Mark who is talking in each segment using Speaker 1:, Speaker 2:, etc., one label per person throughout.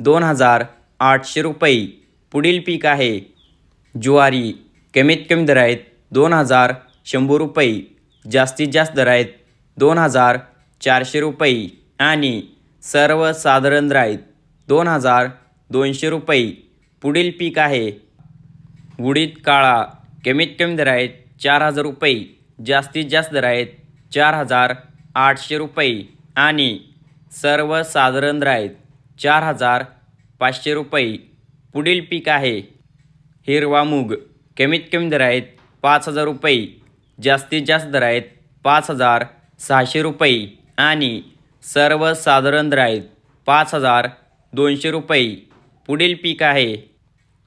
Speaker 1: दोन हजार आठशे रुपये. पुढील पीक आहे. ज्वारी कमीत कमी दर आहेत दोन हजार शंभर रुपये. जास्तीत जास्त दर आहेत दोन हजार चारशे रुपये. आणि सर्वसाधारण दर आहेत दोन हजार दोनशे रुपये. पुढील पीक आहे. उडीद काळा कमीत कमी दर आहेत चार हजार रुपये. जास्तीत जास्त दर आहेत चार हजार आठशे रुपये. आणि सर्वसाधारण दर आहेत चार हजार पाचशे रुपये. पुढील पीक आहे. हिरवा मूग. कमीत कमी दर आहेत पाच हजार रुपये. जास्तीत जास्त दर आहेत पाच हजार सहाशे रुपये. आणि सर्वसाधारण दर आहेत पाच हजार दोनशे रुपये. पुढील पीक आहे.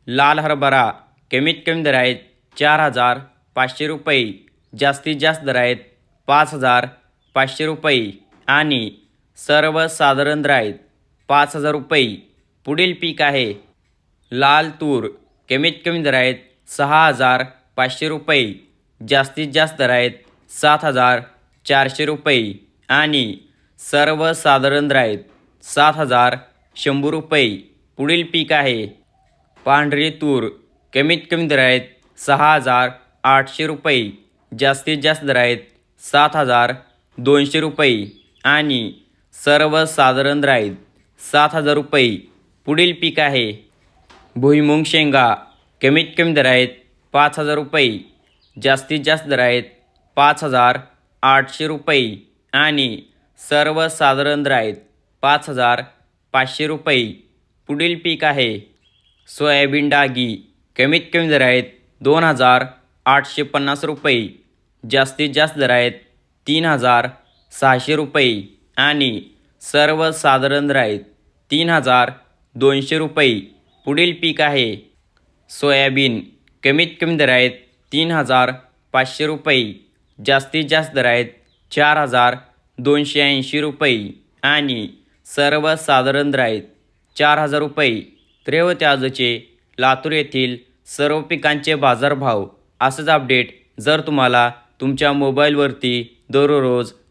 Speaker 1: लाल हरभरा. कमीत कमी दर आहेत चार हजार पाचशे रुपये. जास्तीत जास्त दर आहेत पाच हजार पाचशे रुपये. आणि सर्वसाधारण दर आहेत पाच हजार रुपये. पुढील पीक आहे. लाल तूर कमीत कमी दर आहेत सहा हजार पाचशे रुपये. जास्तीत जास्त दर आहेत सात हजार चारशे रुपये. आणि सर्वसाधारण दर आहेत सात हजार शंभर रुपये. पुढील पीक आहे. पांढरी तूर कमीत कमी दर आहेत सहा हजार आठशे रुपये. जास्तीत जास्त दर आहेत सात हजार दोनशे रुपये. आणि सर्वसाधारण दर आहेत सात हजार रुपये. पुढील पीक आहे. भुईमुंग शेंगा कमीत कमी दर आहेत पाच हजार रुपये. जास्तीत जास्त दर आहेत पाच हजार आठशे रुपये. आणि सर्वसाधारण दर आहेत पाच हजार पाचशे रुपये. पुढील पीक आहे. सोयाबीन डागी कमीत कमी दर आहेत दोन हजार आठशे पन्नास रुपये. जास्तीत जास्त दर आहेत तीन हजार सहाशे रुपये. आणि सर्वसाधारण दर तीन हजार दोनशे रुपये. पुढील पीक आहे. सोयाबीन. कमीत कमी दर आहेत तीन हजार पाचशे रुपये. जास्तीत जास्त दर आहेत चार हजार दोनशे ऐंशी रुपये. आणि सर्वसाधारण दर आहेत चार हजार रुपये. त्रेवते आजचे लातूर येथील सर्व पिकांचे बाजारभाव. असंच अपडेट जर तुम्हाला तुमच्या मोबाईलवरती दररोज